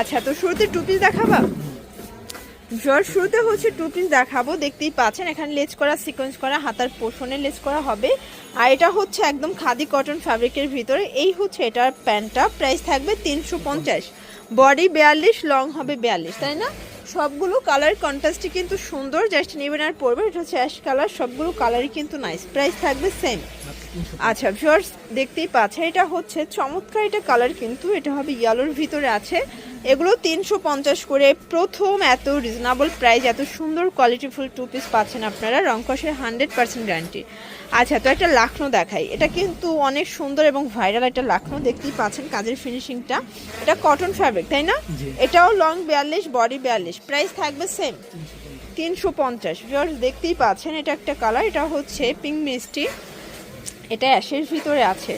আচ্ছা তো শুরুতে টু পিস দেখাবা? জ্বর শুরুতে হচ্ছে টু দেখাবো। দেখতেই পাচ্ছেন, এখানে লেজ করা সিকোয়েন্স করা, হাতার পোষণে লেজ করা হবে। আর এটা হচ্ছে একদম খাদি কটন ফ্যাব্রিকের ভিতরে। এই হচ্ছে এটার প্যান্টটা। প্রাইস থাকবে তিনশো পঞ্চাশ। বডি বিয়াল্লিশ লং হবে বিয়াল্লিশ, তাই না? সবগুলো কালার কন্ট্রাস্টই কিন্তু সুন্দর জাস্ট নেবেন আর পরবে এটা হচ্ছে অ্যাশ কালার সবগুলো কালারই কিন্তু নাইস প্রাইস থাকবে সেম আচ্ছা ভিউয়ার্স দেখতেই পাচ্ছেন, এটা হচ্ছে চমৎকার এটা কালার কিন্তু, এটা হবে ইয়েলোর ভিতরে আছে। এগুলো তিনশো পঞ্চাশ করে। প্রথম এত রিজনেবল প্রাইস এত সুন্দর কোয়ালিটিফুল টু পিস পাচ্ছেন আপনারা। রংকসের হান্ড্রেড পার্সেন্ট গ্যারান্টি আচ্ছা তো একটা লাখনো দেখাই। এটা কিন্তু অনেক সুন্দর এবং ভাইরাল একটা লাখনো। দেখতেই পাচ্ছেন কাজের ফিনিশিংটা এটা কটন ফ্যাব্রিক তাই না? এটাও লং বিয়াল্লিশ বডি বিয়াল্লিশ। প্রাইস থাকবে সেম তিনশো পঞ্চাশ। দেখতেই পাচ্ছেন এটা একটা কালার এটা হচ্ছে পিঙ্ক মিষ্টি। এটা অ্যাশের ভিতরে আছে।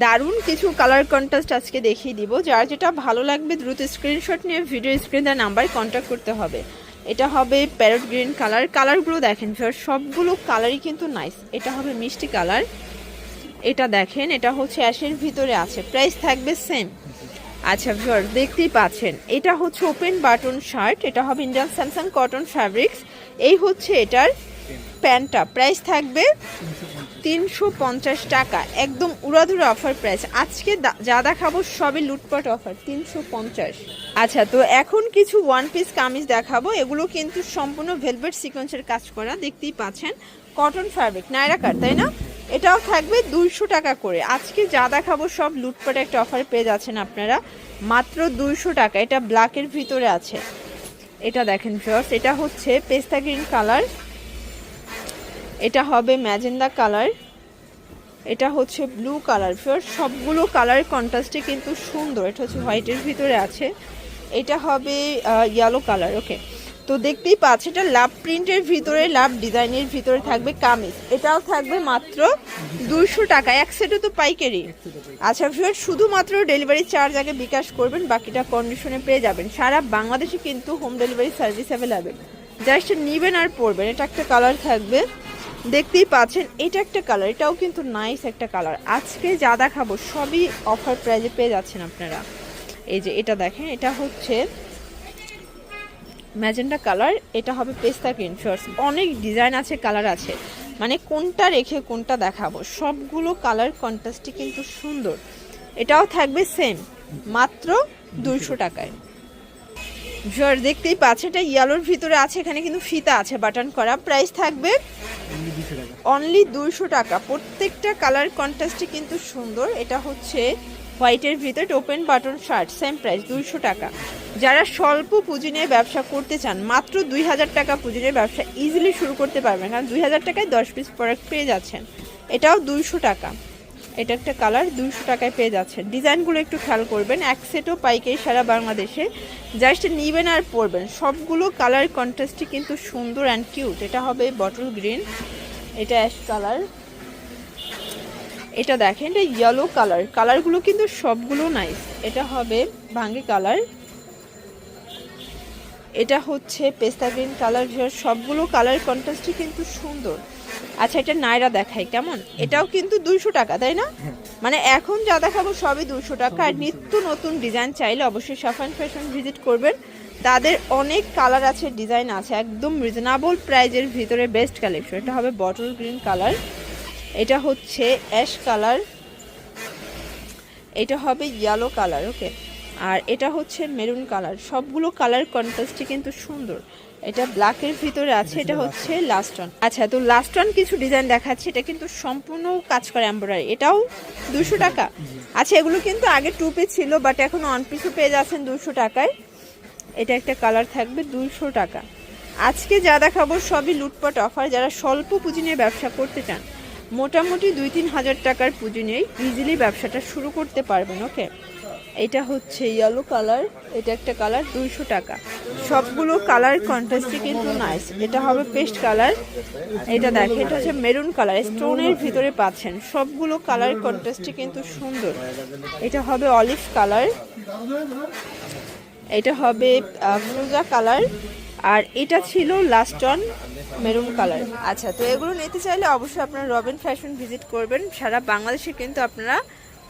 দারুণ কিছু কালার কন্ট্রাস্ট আজকে দেখিয়ে দিব, যার যেটা ভালো লাগবে দ্রুত স্ক্রিনশট নিয়ে ভিডিও স্ক্রিন দেওয়ার নাম্বার কন্ট্যাক্ট করতে হবে। এটা হবে প্যারট গ্রিন কালার কালারগুলো দেখেন ভিউয়ার সবগুলো কালারই কিন্তু নাইস এটা হবে মিষ্টি কালার এটা দেখেন, এটা হচ্ছে অ্যাশের ভিতরে আছে প্রাইস থাকবে সেম আচ্ছা ভিউয়ার দেখতেই পাচ্ছেন, এটা হচ্ছে ওপেন বাটন শার্ট এটা হবে ইন্ডিয়ান স্যামসাং কটন ফ্যাব্রিক্স এই হচ্ছে এটার প্যান্টটা প্রাইস থাকবে তিনশো পঞ্চাশ টাকা। একদম উড়াধুরা অফার প্রাইস আজকে যা দেখাবো সবই লুটপাট অফার তিনশো পঞ্চাশ। আচ্ছা তো এখন কিছু ওয়ান পিস কামিজ দেখাবো। এগুলো কিন্তু সম্পূর্ণ ভেলভেট সিকোয়েন্সের কাজ করা, দেখতেই পাচ্ছেন। কটন ফ্যাব্রিক কাট তাই না? এটাও থাকবে দুইশো টাকা করে। আজকে যা দেখাবো সব লুটপাট একটা অফার পেয়ে যাচ্ছেন আপনারা। মাত্র দুইশো টাকা, এটা ব্ল্যাকের ভিতরে আছে। এটা দেখেন ফিওর্স এটা হচ্ছে পেস্তা গ্রিন কালার এটা হবে ম্যাজেন্ডা কালার। এটা হচ্ছে ব্লু কালার। ফিওর সবগুলো কালার কন্ট্রাস্টে কিন্তু সুন্দর। এটা হচ্ছে হোয়াইটের ভিতরে আছে। এটা হবে ইয়েলো কালার ওকে তো দেখতেই পাচ্ছ, এটা লাভ প্রিন্টের ভিতরে লাভ ডিজাইনের ভিতরে থাকবে কামিজ। এটাও থাকবে মাত্র দুইশো টাকা। এক সেটে তো পাইকারি। আচ্ছা ফিওর শুধুমাত্র ডেলিভারি চার্জ আগে বিকাশ করবেন, বাকিটা কন্ডিশনে পেয়ে যাবেন। সারা বাংলাদেশে কিন্তু home delivery service available just নিবেন আর পড়বেন এটা একটা কালার থাকবে। দেখতেই পাচ্ছেন, এটা একটা কালার এটাও কিন্তু নাইস একটা কালার আজকে যা দেখাবো সবই অফার প্রাইজে পেয়ে যাচ্ছেন আপনারা। এই যে এটা দেখেন, এটা হচ্ছে ম্যাজেন্ডা কালার এটা হবে পেস্তা গ্রিন শর্টস অনেক ডিজাইন আছে কালার আছে। মানে কোনটা রেখে কোনটা দেখাবো, সবগুলো কালার কন্ট্রাস্টই কিন্তু সুন্দর। এটাও থাকবে সেম মাত্র দুইশো টাকায়। জোর দেখতেই পাচ্ছে এটা ইয়েলোর ভিতরে আছে, এখানে কিন্তু ফিতা আছে বাটন করা। প্রাইস থাকবে অনলি দুইশো টাকা। প্রত্যেকটা কালার কন্ট্রাস্টই কিন্তু সুন্দর। এটা হচ্ছে হোয়াইটের ভিতরে open button shirt same price দুইশো টাকা। যারা স্বল্প পুঁজি নিয়ে ব্যবসা করতে চান, মাত্র দুই হাজার টাকা পুঁজি নিয়ে ব্যবসা ইজিলি শুরু করতে পারবেন। কারণ দুই হাজার টাকায় দশ পিস প্রোডাক্ট পেয়ে যাচ্ছেন। এটাও দুইশো টাকা। এটা একটা কালার দুশো টাকায় পেয়ে যাচ্ছেন। ডিজাইনগুলো একটু খেয়াল করবেন, এক সেটও পাইকারি সারা বাংলাদেশে। জাস্ট নিবেন আর পরবেন। সবগুলো কালার কন্ট্রাস্টই কিন্তু সুন্দর অ্যান্ড কিউট এটা হবে বটল গ্রিন এটা অ্যাশ কালার এটা দেখেন, এটা ইয়েলো কালার কালারগুলো কিন্তু সবগুলো নাইস এটা হবে ভাঙ্গি কালার এটা হচ্ছে পেস্তা গ্রিন কালার সবগুলো কালার কন্ট্রাস্টই কিন্তু সুন্দর। আচ্ছা এটা নাইরা দেখাই, কেমন? এটাও কিন্তু দুইশো টাকা, তাই না? মানে এখন যা দেখাবো সবই দুইশো টাকা। আর নিত্য নতুন ডিজাইন চাইলে অবশ্যই সাফান ফ্যাশন ভিজিট করবেন। তাদের অনেক কালার আছে ডিজাইন আছে, একদম রিজনেবল প্রাইজের ভিতরে বেস্ট কালেকশন এটা হবে বটল গ্রিন কালার এটা হচ্ছে অ্যাশ কালার এটা হবে ইয়েলো কালার ওকে আর এটা হচ্ছে মেরুন কালার। সবগুলো কালার কন্ট্রাস্টই কিন্তু সুন্দর। এটা ব্ল্যাকের ভিতরে আছে, এটা হচ্ছে লাস্ট অন আচ্ছা তো লাস্ট অন কিছু ডিজাইন দেখাচ্ছে, এটা কিন্তু সম্পূর্ণ কাজ করে এমব্রয়ডারি এটাও দুশো টাকা। আচ্ছা এগুলো কিন্তু আগে টু পিস ছিল বাট এখন ওয়ান পিসও পেয়ে যাচ্ছেন দুশো টাকায়। এটা একটা কালার থাকবে দুশো টাকা। আজকে যা দেখাবো সবই লুটপাট অফার যারা স্বল্প পুঁজি নিয়ে ব্যবসা করতে চান, মোটামুটি দুই তিন হাজার টাকার পুঁজি নিয়েই ইজিলি ব্যবসাটা শুরু করতে পারবেন ওকে এটা হচ্ছে ইয়েলো কালার এটা একটা কালার দুইশো টাকা। সবগুলো কালার কন্ট্রাস্টই কিন্তু নাইস এটা হবে পেস্ট কালার এটা দেখে, এটা হচ্ছে মেরুন কালার স্টোনের ভিতরে পাচ্ছেন। সবগুলো কালার কন্ট্রাস্টই কিন্তু সুন্দর। এটা হবে অলিভ কালার এটা হবে ফ্রুজা কালার আর এটা ছিল লাস্ট অন মেরুন কালার আচ্ছা তো এগুলো নিতে চাইলে অবশ্যই আপনারা রবিন ফ্যাশন ভিজিট করবেন। সারা বাংলাদেশে কিন্তু আপনারা